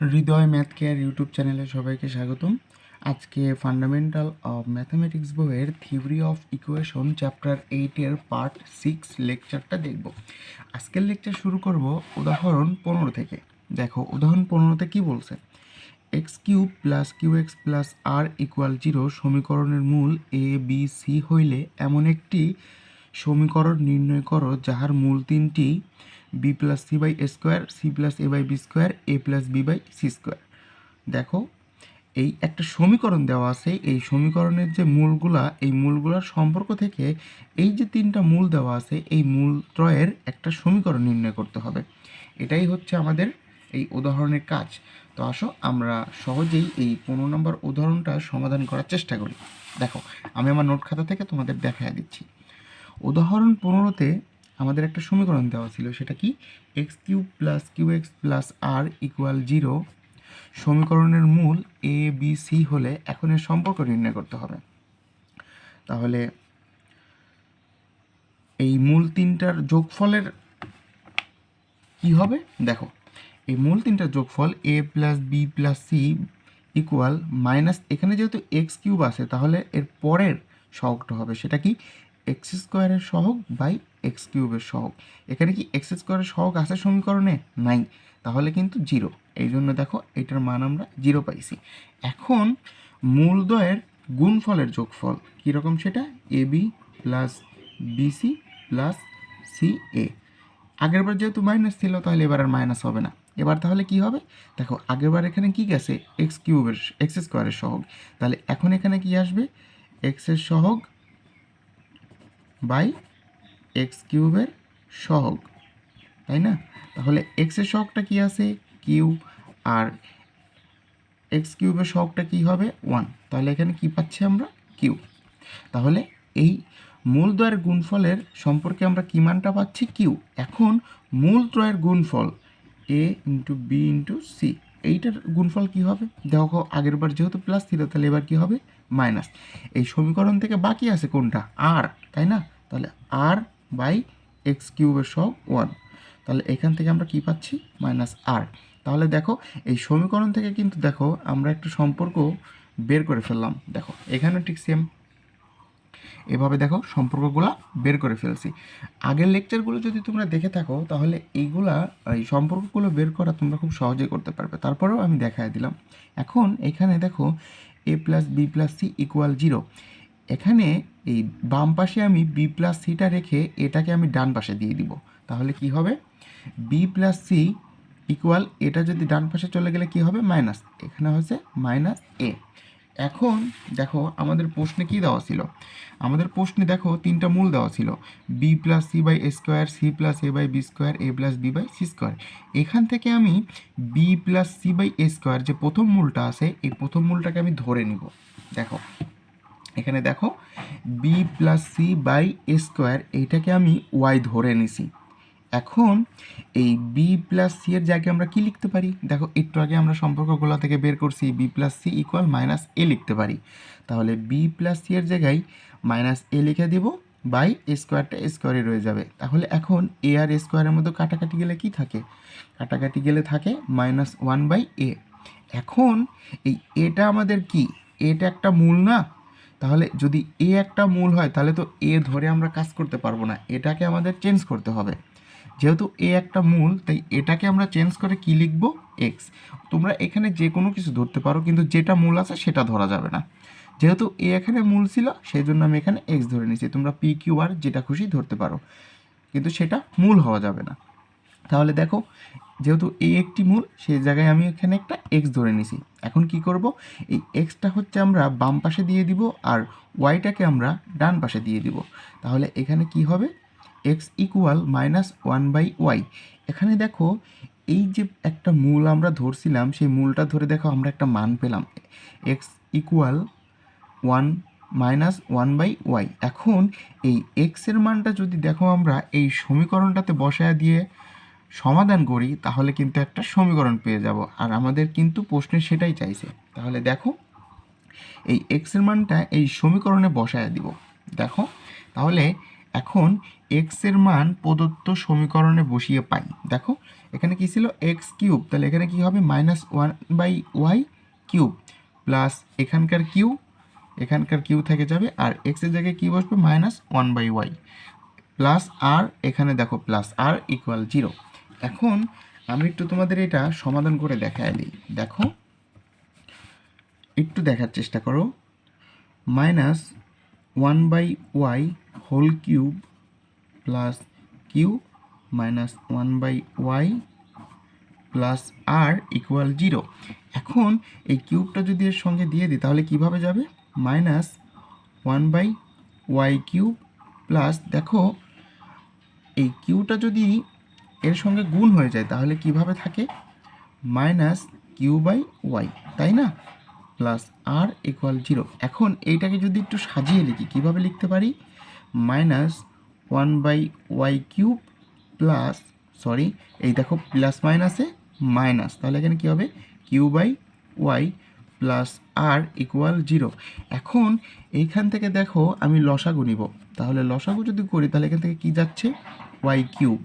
হৃদয় math care YouTube চ্যানেলে সবাইকে স্বাগতম। আজকে ফান্ডামেন্টাল অফ ম্যাথামেটিক্স বইয়ের থিওরি অফ ইকুয়েশন চ্যাপ্টার এইটের পার্ট সিক্স লেকচারটা দেখব। আজকের লেকচার শুরু করব উদাহরণ পনেরো থেকে। দেখো, উদাহরণ পনেরোতে কি বলছে? X cube plus Q X plus R equal zero সমীকরণের মূল এ বি সি হইলে এমন একটি সমীকরণ নির্ণয় করো যাহার মূল তিনটি B plus C by square C plus A by B square A plus B by C square দেখো, এই একটা সমীকরণ দেওয়া আছে, এই সমীকরণের যে মূলগুলা, এই মূলগুলার সম্পর্ক থেকে এই যে তিনটা মূল দেওয়া আছে, এই মূল ত্রয়ের একটা সমীকরণ নির্ণয় করতে হবে। এটাই হচ্ছে আমাদের এই উদাহরণের কাজ। তো আসো, আমরা সহজেই এই পনেরো নম্বর উদাহরণটা সমাধান করার চেষ্টা করি। দেখো, আমি আমার নোট খাতা থেকে তোমাদের দেখায় দিচ্ছি। উদাহরণ পনেরোতে আমাদের একটা সমীকরণ দেওয়া ছিল, সেটা কি? X cube plus Q X plus R equal zero সমীকরণের মূল এ বি সি হলে এখন এর সম্পর্ক নির্ণয় করতে হবে। তাহলে এই মূল তিনটার যোগফলের কি হবে? দেখো, এই মূল তিনটার যোগফল A plus B plus C equal minus এখানে যেহেতু এক্স কিউব আছে, তাহলে এর পরের সহগটা হবে, সেটা কি? এক্স স্কোয়ারের সহগ বাই এক্স কিউবের সহগ। এখানে কি এক্স স্কোয়ারের সহগ আছে সমীকরণে? নাই। তাহলে কিন্তু জিরো। এই জন্য দেখো এটার মান আমরা জিরো পাইছি। এখন মূলদয়ের গুণফলের যোগফল কীরকম সেটা? A B plus BC plus C A. আগেরবার যেহেতু মাইনাস ছিল, তাহলে এবার আর মাইনাস হবে না। এবার তাহলে কি হবে? দেখো আগেরবার এখানে কি গেছে? এক্স কিউবের, এক্স স্কোয়ারের সহগ। তাহলে এখন এখানে কি আসবে? এক্সের সহগ বাই এক্স কিউবের সহগ, তাই না? তাহলে এক্সের সহগটা কি আছে? কিউ, আর এক্স কিউবের সহগটা কি হবে? ওয়ান। তাহলে এখানে কি পাচ্ছি আমরা? কিউ। তাহলে এই মূল দ্বয়ের গুণফলের সম্পর্কে আমরা কি মানটা পাচ্ছি? কিউ। এখন মূল ত্রয়ের গুণফল A into B into C. এইটার গুণফল কি হবে? দেখো, আগের বার যেহেতু প্লাস ছিল, তাহলে এবার কি হবে? মাইনাস। এই সমীকরণ থেকে বাকি আছে কোনটা? আর, তাই না? তাহলে আর বাই এক্স কিউবের সব ওয়ান তাহলে এখান থেকে আমরা কি পাচ্ছি? মাইনাস আর তাহলে দেখো, এই সমীকরণ থেকে কিন্তু দেখো, আমরা একটা সম্পর্ক বের করে ফেললাম। দেখো, এখানেও ঠিক সেম এভাবে দেখো, সম্পর্কগুলো বের করে ফেলছি। আগের লেকচারগুলো যদি তোমরা দেখে থাকো, তাহলে এইগুলা, এই সম্পর্কগুলো বের করা তোমরা খুব সহজেই করতে পারবে। তারপরেও আমি দেখায় দিলাম। এখন এখানে দেখো A plus B plus C equal zero এখানে এই বাম পাশে আমি বি প্লাস সিটা রেখে এটাকে আমি ডান পাশে দিয়ে দিব। তাহলে কি হবে? বি প্লাস সি ইকুয়াল এটা যদি ডান পাশে চলে গেলে কি হবে? মাইনাস এখানে হচ্ছে মাইনাস এ এখন দেখো, আমাদের প্রশ্নে কি দেওয়া ছিল? আমাদের প্রশ্নে দেখো, তিনটা মূল দেওয়া ছিল। B plus C by A square C plus A by B square A plus B by C square এখান থেকে আমি B plus C by A square যে প্রথম মূলটা আছে, এই প্রথম মূলটাকে আমি ধরে নিব। দেখো এখানে দেখো B plus C by A square এইটাকে আমি ওয়াই ধরে নিছি। এখন এই বি প্লাস সি এর জায়গায় আমরা কি লিখতে পারি? দেখো, একটু আগে আমরা সম্পর্কগুলো থেকে বের করছি B plus C equal minus A লিখতে পারি। তাহলে বি প্লাস সি এর জায়গায় মাইনাস এ লিখে দিব বাই এ স্কোয়ারটা স্কোয়ারে রয়ে যাবে। তাহলে এখন এ আর এ স্কোয়ারের মধ্যে কাটাকাটি গেলে কি থাকে? কাটাকাটি গেলে থাকে মাইনাস ওয়ান বাই এ এখন এই এটা আমাদের কি? এটা একটা মূল না? তাহলে যদি এ একটা মূল হয়, তাহলে তো এ ধরে আমরা কাজ করতে পারব না। এটাকে আমাদের চেঞ্জ করতে হবে। যেহেতু এ একটা মূল, তাই এটাকে আমরা চেঞ্জ করে কি লিখব? এক্স তোমরা এখানে যে কোনো কিছু ধরতে পারো, কিন্তু যেটা মূল আছে সেটা ধরা যাবে না। যেহেতু এ এখানে মূল ছিল, সেই জন্য আমি এখানে এক্স ধরে নিয়েছি। তোমরা পি কিউ আর যেটা খুশি ধরতে পারো। কিন্তু সেটা মূল হওয়া যাবে না। তাহলে দেখো যেহেতু এই একটি মূল, সেই জায়গায় আমি এখানে একটা এক্স ধরে নিছি। এখন কি করব? এই এক্সটা হচ্ছে আমরা বাম পাশে দিয়ে দিব আর ওয়াইটাকে আমরা ডান পাশে দিয়ে দিব। তাহলে এখানে কি হবে? X equal minus one by y এখানে দেখো, এই যে একটা মূল আমরা ধরছিলাম, সেই মূলটা ধরে দেখো আমরা একটা মান পেলাম। X equal one minus one by y এখন এই এক্সের মানটা যদি দেখো আমরা, এই সমীকরণটাতে বসায় দিয়ে সমাধান করি, তাহলে কিন্তু একটা সমীকরণ পেয়ে যাব। আর আমাদের কিন্তু প্রশ্নে সেটাই চাইছে। তাহলে দেখো, এই এক্সের মানটা এই সমীকরণে বসায় দিব। দেখো, তাহলে এখন এক্সের মান প্রদত্ত সমীকরণে বসিয়ে পাই। দেখো, এখানে কি ছিল? X cube. তাহলে এখানে কি হবে? Minus one by y cube plus এখানকার কিউ এখানকার কিউ থেকে যাবে। আর এক্সের জায়গায় কি বসবে? Minus one by y plus r এখানে দেখো, প্লাস আর ইকুয়াল জিরো এখন আমি একটু তোমাদের এটা সমাধান করে দেখায় দিই। দেখো, একটু দেখার চেষ্টা করো। Minus one by y whole cube plus q minus one by y plus r equal zero. এখন এই কিউবটা যদি এর সঙ্গে দিয়ে দিই, তাহলে কীভাবে যাবে? Minus one by y cube plus দেখো, এই কিউটা যদি এর সঙ্গে গুণ হয়ে যায়, তাহলে কীভাবে থাকে? মাইনাস কিউ বাই ওয়াই তাই না? প্লাস আর ইকুয়াল জিরো এখন এইটাকে যদি একটু সাজিয়ে লিখি, কীভাবে লিখতে পারি? Minus one by y cube plus sorry এই দেখো প্লাস মাইনাসে মাইনাস তাহলে এখানে কী হবে? Q by y plus r equal zero এখন এইখান থেকে দেখো, আমি লসাগু নিব। তাহলে লসাগু যদি করি, তাহলে এখান থেকে কি যাচ্ছে? ওয়াই কিউব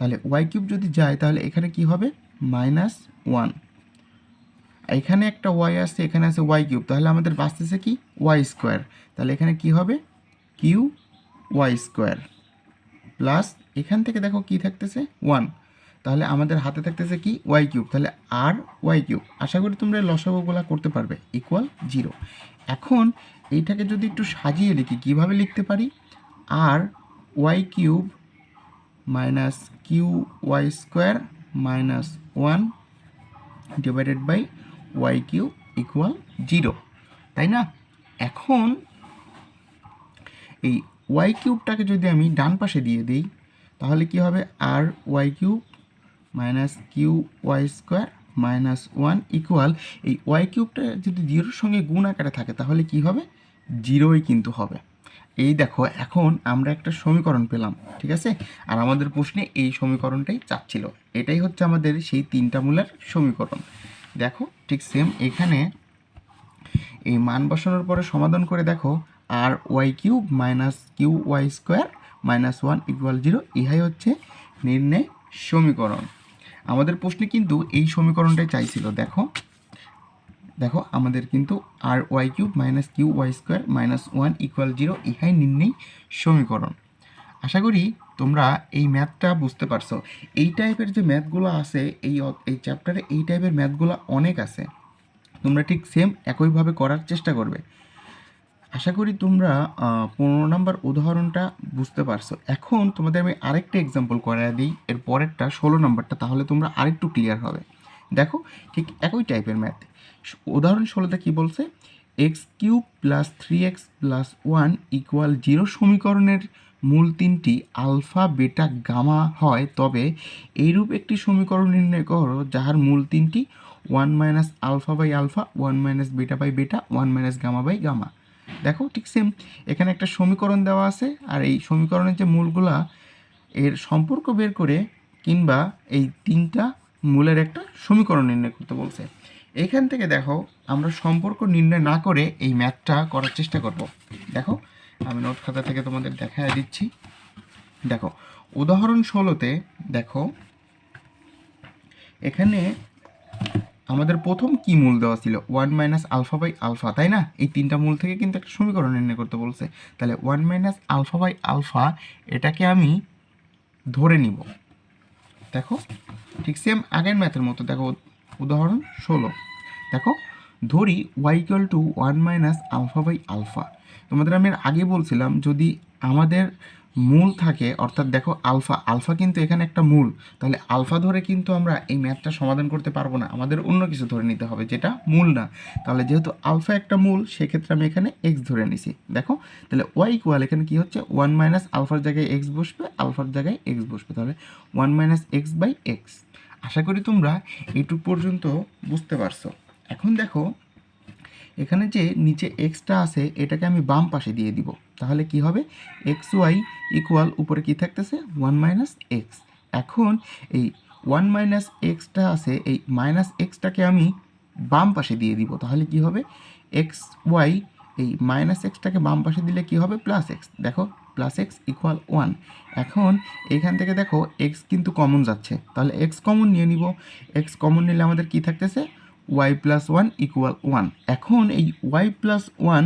তাহলে ওয়াই কিউব যদি যায়, তাহলে এখানে কি হবে? মাইনাস ওয়ান এখানে একটা ওয়াই আসছে, এখানে আছে ওয়াই কিউব তাহলে আমাদের বাঁচতেছে কি? ওয়াই স্কোয়ার তাহলে এখানে কি হবে? কিউ ওয়াই স্কোয়ার প্লাস এখান থেকে দেখো কি থাকতেছে? ওয়ান তাহলে আমাদের হাতে থাকতেছে কি? ওয়াই কিউব তাহলে আর ওয়াই কিউব আশা করি তোমরা লসাগুগুলা করতে পারবে। ইকুয়াল জিরো এখন এইটাকে যদি একটু সাজিয়ে লিখি কীভাবে লিখতে পারি? R y cube minus q y square minus one divided by y q equal zero তাই না? এখন এই ওয়াই কিউবটাকে যদি আমি ডান পাশে দিয়ে দিই, তাহলে কি হবে? R y cube minus q y square minus one equal এই ওয়াই কিউবটা যদি জিরোর সঙ্গে গুণ আকারে থাকে, তাহলে কি হবে? জিরোই কিন্তু হবে। এই দেখো, এখন আমরা একটা সমীকরণ পেলাম, ঠিক আছে? আর আমাদের প্রশ্নে এই সমীকরণটাই চাচ্ছিল এটাই হচ্ছে আমাদের সেই তিনটা মূলের সমীকরণ। দেখো, ঠিক সেম এখানে এই মান বসানোর পরে সমাধান করে দেখো, r y cube minus q y square minus one equal zero, ইহাই হচ্ছে নির্ণয় সমীকরণ। আমাদের প্রশ্নে কিন্তু এই সমীকরণটাই চাইছিল, দেখো। দেখো, আমাদের কিন্তু r y cube minus q y square minus one equal zero ইহাই নির্ণয় সমীকরণ। আশা করি তোমরা এই ম্যাথটা বুঝতে পারছ। এই টাইপের যে ম্যাথগুলো আছে, এই এই চ্যাপ্টারে এই টাইপের ম্যাথগুলো অনেক আছে। তোমরা ঠিক সেম একইভাবে করার চেষ্টা করবে। আশা করি তোমরা পনেরো নম্বর উদাহরণটা বুঝতে পারছ। এখন তোমাদের আমি আরেকটা এক্সাম্পল করায় দিই, এর পরেরটা, ষোলো নম্বরটা, তাহলে তোমরা আরেকটু ক্লিয়ার হবে। দেখো, ঠিক একই টাইপের ম্যাথ উদাহরণ ষোলোতে কি বলছে? X cube plus three x plus one equal zero সমীকরণের মূল তিনটি আলফা, বেটা, গামা হয়। তবে এইরূপ একটি সমীকরণ নির্ণয় করো যাহার মূল তিনটি one minus alpha by alpha one minus beta by beta one minus gamma by gamma দেখো ঠিক সেম এখানে একটা সমীকরণ দেওয়া আছে আর এই সমীকরণের যে মূলগুলা, এর সম্পর্ক বের করে কিংবা এই তিনটা মূলের একটা সমীকরণ নির্ণয় করতে বলছে। এখান থেকে দেখো, আমরা সম্পর্ক নির্ণয় না করে এই ম্যাথটা করার চেষ্টা করব। দেখো, আমি নোট খাতা থেকে তোমাদের দেখায় দিচ্ছি। দেখো, উদাহরণ ষোলোতে দেখো, এখানে আমাদের প্রথম কি মূল দেওয়া ছিল? One minus alpha by alpha, তাই না? এই তিনটা মূল থেকে কিন্তু একটা সমীকরণ নির্ণয় করতে বলছে। তাহলে one minus alpha by alpha, এটাকে আমি ধরে নিব। দেখো, ঠিক সেম আগের ম্যাথের মতো, দেখো উদাহরণ ষোলো। দেখো, ধরি y equal to one minus alpha by alpha তোমাদের আমি আগে বলছিলাম, যদি আমাদের মূল থাকে, অর্থাৎ দেখো আলফা আলফা কিন্তু এখানে একটা মূল, তাহলে আলফা ধরে কিন্তু আমরা এই ম্যাথটা সমাধান করতে পারব না, আমাদের অন্য কিছু ধরে নিতে হবে, যেটা মূল না। তাহলে যেহেতু আলফা একটা মূল, সেক্ষেত্রে আমি এখানে এক্স ধরে নিছি। দেখো, তাহলে ওয়াই ইকুয়াল এখানে কি হচ্ছে? ওয়ান মাইনাস আলফার জায়গায় এক্স বসবে আলফার জায়গায় এক্স বসবে। তাহলে one minus x by x আশা করি তোমরা এইটুক পর্যন্ত বুঝতে পারছ। এখন দেখো, এখানে যে নিচে এক্সটা আছে, এটাকে আমি বাম পাশে দিয়ে দিব। তাহলে কি হবে? এক্স ওয়াই ইকুয়াল উপরে কি থাকতেছে? ওয়ান মাইনাস এক্স এখন এই ওয়ান মাইনাস এক্সটা আছে, এই মাইনাস এক্সটাকে আমি বাম পাশে দিয়ে দিব। তাহলে কি হবে? এক্স ওয়াই এই মাইনাস এক্সটাকে বাম পাশে দিলে কি হবে? প্লাস এক্স দেখো প্লাস এক্স ইকুয়াল ওয়ান এখন এখান থেকে দেখো এক্স কিন্তু কমন যাচ্ছে। তাহলে এক্স কমন নিয়ে নিব। এক্স কমন নিলে আমাদের কি থাকতেছে? Y plus one equal one এখন এই y plus one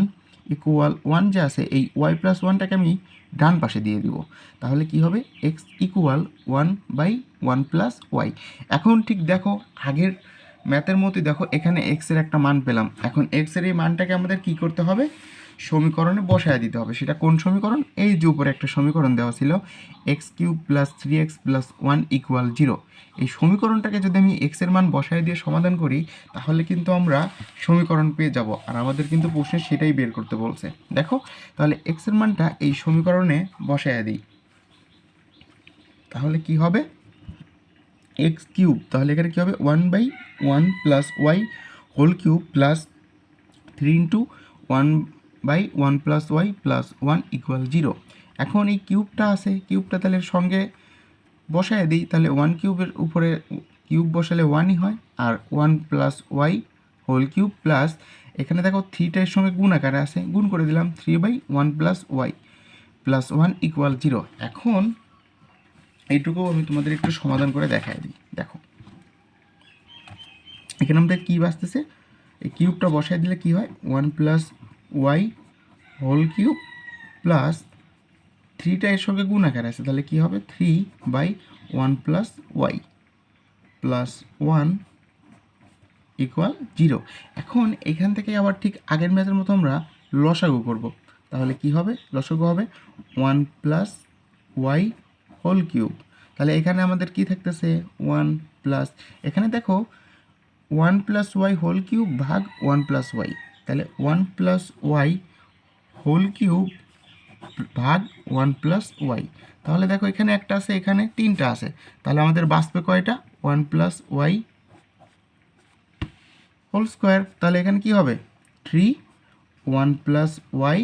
equal one যে আছে, এই ওয়াই প্লাস ওয়ানটাকে আমি ডান পাশে দিয়ে দিব। তাহলে কি হবে? X equal one by one plus y এখন ঠিক দেখো, আগের ম্যাথের মতোই দেখো, এখানে এক্সের একটা মান পেলাম। এখন এক্সের এই মানটাকে আমাদের কি করতে হবে? সমীকরণে বসায় দিতে হবে। সেটা কোন সমীকরণ? এই যে উপরে একটা সমীকরণ দেওয়া ছিল x cube plus three x plus one equal zero. এই সমীকরণটাকে যদি আমি এক্সের মান বসায় দিয়ে সমাধান করি, তাহলে কিন্তু আমরা সমীকরণ পেয়ে যাব। আর আমাদের কিন্তু প্রশ্নে সেটাই বের করতে বলছে। দেখো, তাহলে এক্সের মানটা এই সমীকরণে বসায় দিই। তাহলে কি হবে? এক্স কিউব, তাহলে এখানে কী হবে? One by one plus y whole cube plus three into one by one plus y plus one equal zero. এখন এই কিউবটা আছে, কিউবটা তাহলে সঙ্গে বসায় দিই, তাহলে ওয়ান কিউবের উপরে কিউব বসালে ওয়ানই হয়, আর one plus y whole cube plus এখানে দেখো থ্রিটার সঙ্গে গুণ আকারে আছে, গুণ করে দিলাম three by one plus y plus one equal zero. এখন এইটুকু আমি তোমাদের একটু সমাধান করে দেখাই দিই, দেখো। এখানে আমাদের কী বাঁচতেছে এই কিউবটা বসায় দিলে কি হয়? One plus y whole cube plus থ্রিটা এর সঙ্গে গুণ আকার আছে, তাহলে কি হবে? Three by one plus y plus one equal zero. এখন এখান থেকে আবার ঠিক আগের ম্যাচের মতো আমরা লসাগু করব। তাহলে কি হবে? লসাগু হবে one plus y whole cube. তাহলে এখানে আমাদের কি থাকতেছে? ওয়ান প্লাস, এখানে দেখো, one plus y whole cube ভাগ ওয়ান প্লাস ওয়াই। তাহলে one plus y whole cube ভাগ ওয়ান প্লাস ওয়াই তাহলে দেখো এখানে একটা আছে, এখানে তিনটা আছে। তাহলে আমাদের বাঁচবে কয়টা? One plus y whole square তাহলে এখানে কি হবে? Three one plus y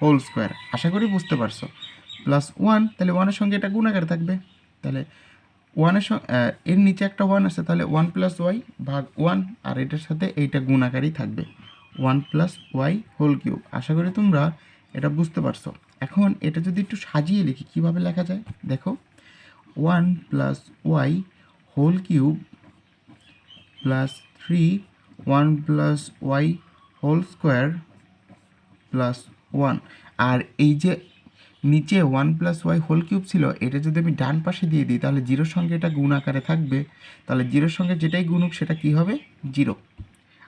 whole square আশা করি বুঝতে পারছ। প্লাস ওয়ান তাহলে ওয়ানের সঙ্গে এটা গুণাকার থাকবে। তাহলে ওয়ানের সঙ্গে এর নিচে একটা ওয়ান আছে, তাহলে ওয়ান প্লাস ওয়াই ভাগ ওয়ান আর এটার সাথে এইটা গুণাকারই থাকবে। One plus y whole cube. আশা করি তোমরা এটা বুঝতে পারছ। এখন এটা যদি একটু সাজিয়ে লিখি, কীভাবে লেখা যায়? দেখো, one plus y whole cube plus three, one plus y whole square plus one. আর এই যে নিচে one plus y whole cube ছিল, এটা যদি আমি ডান পাশে দিয়ে দিই, তাহলে জিরোর সঙ্গে এটা গুণ আকারে থাকবে। তাহলে জিরোর সঙ্গে যেটাই গুণুক, সেটা কি হবে? জিরো।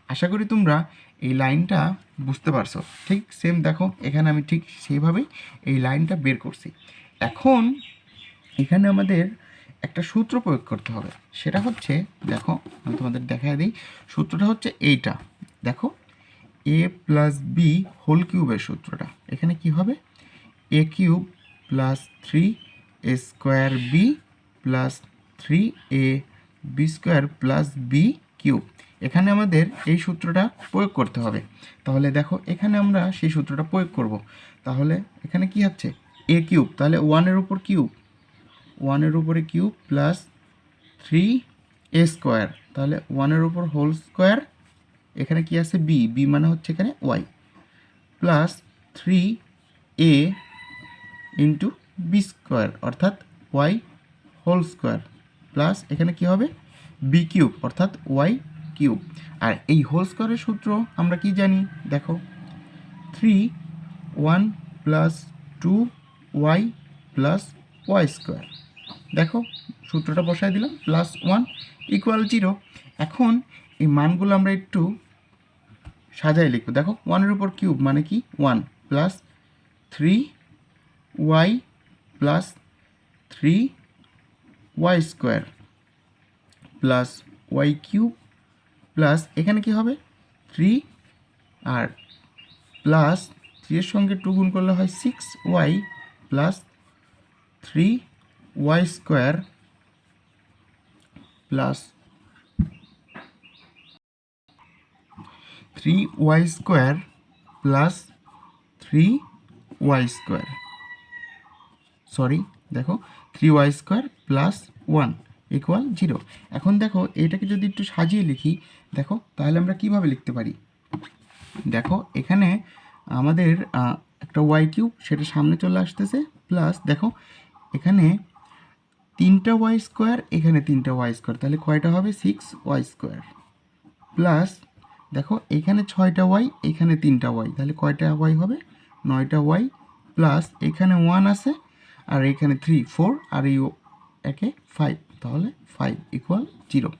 আশা করি তোমরা এই লাইনটা বুঝতে পারছ? ঠিক সেম দেখো, এখানে আমি ঠিক সেইভাবেই এই লাইনটা বের করছি। এখন এখানে আমাদের একটা সূত্র প্রয়োগ করতে হবে। সেটা হচ্ছে, দেখো, আমি তোমাদের দেখা দিই। সূত্রটা হচ্ছে এইটা। দেখো এ প্লাস বি হোল কিউবের সূত্রটা। এখানে কি হবে? A cube plus three a square b plus three a b square plus b cube এখানে আমাদের এই সূত্রটা প্রয়োগ করতে হবে। তাহলে দেখো, এখানে আমরা সেই সূত্রটা প্রয়োগ করব। তাহলে এখানে কি হচ্ছে? A cube. তাহলে ওয়ানের উপর কিউব। ওয়ানের উপরে cube plus three a square তাহলে ওয়ানের উপর হোল স্কোয়ার এখানে কি আছে? বি বি মানে হচ্ছে এখানে y plus three a into b square অর্থাৎ ওয়াই হোল স্কোয়ার প্লাস এখানে কি হবে? বি কিউব, অর্থাৎ ওয়াই কিউব। আর এই হোল স্কোয়ারের সূত্র আমরা কি জানি? দেখো। Three one plus two y plus y square. দেখো, সূত্রটা বসায় দিলাম, প্লাস ওয়ান ইকুয়াল জিরো। এখন এই মানগুলো আমরা একটু সাজাই লিখব। দেখো, ওয়ানের উপর কিউব মানে কি? One plus three y plus three y square plus y cube plus এখানে কি হবে? থ্রি আর প্লাস থ্রি এর সঙ্গে টু গুণ করলে হয় six y plus three y square plus three y square plus three y square sorry দেখো three y square plus one equal zero এখন দেখো, এটাকে যদি একটু সাজিয়ে লিখি, দেখো, তাহলে আমরা কীভাবে লিখতে পারি? দেখো, এখানে আমাদের একটা ওয়াই কিউব সেটা সামনে চলে আসতেছে প্লাস দেখো, এখানে তিনটা ওয়াই স্কোয়ার এখানে তিনটা ওয়াই স্কোয়ার তাহলে কয়টা হবে? সিক্স ওয়াই স্কোয়ার প্লাস দেখো, এখানে ছয়টা ওয়াই এখানে তিনটা ওয়াই তাহলে কয়টা ওয়াই হবে? নয়টা ওয়াই প্লাস এখানে ওয়ান আছে, আর এখানে থ্রি ফোর আর এই একে ফাইভ তাহলে ফাইভ ইকুয়াল জিরো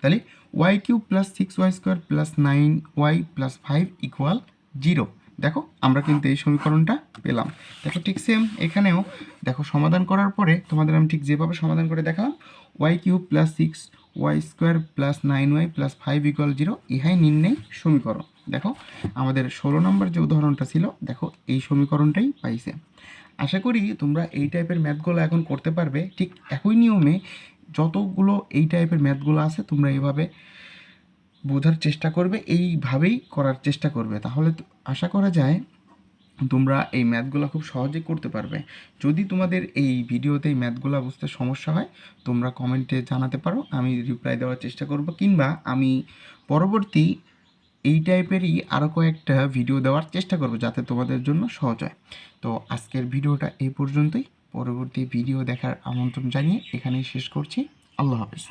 তাহলে y cube plus six y square plus nine y plus five equal zero দেখো, আমরা কিন্তু এই সমীকরণটা পেলাম। দেখো ঠিক সেম এখানেও দেখো সমাধান করার পরে তোমাদের আমি ঠিক যেভাবে সমাধান করে দেখালাম y cube plus six y square plus nine y plus five equal zero ইহাই নির্ণয় সমীকরণ। দেখো, আমাদের ষোলো নম্বর যে উদাহরণটা ছিল, দেখো এই সমীকরণটাই পাইছে। আশা করি তোমরা এই টাইপের ম্যাথগুলো এখন করতে পারবে। ঠিক একই নিয়মে যতগুলো এই টাইপের ম্যাথগুলো আছে, তোমরা এইভাবে বোঝার চেষ্টা করবে, এইভাবেই করার চেষ্টা করবে। তাহলে আশা করা যায় তোমরা এই ম্যাথগুলো খুব সহজেই করতে পারবে। যদি তোমাদের এই ভিডিওতে এই ম্যাথগুলো বুঝতে সমস্যা হয়, তোমরা কমেন্টে জানাতে পারো, আমি রিপ্লাই দেওয়ার চেষ্টা করব। কিংবা আমি পরবর্তী এই টাইপেরই আরও কয়েকটা ভিডিও দেওয়ার চেষ্টা করব যাতে তোমাদের জন্য সহজ হয়। তো আজকের ভিডিওটা এই পর্যন্তই। পরবর্তী ভিডিও দেখার আমন্ত্রণ জানিয়ে এখানেই শেষ করছি। আল্লাহ হাফেজ।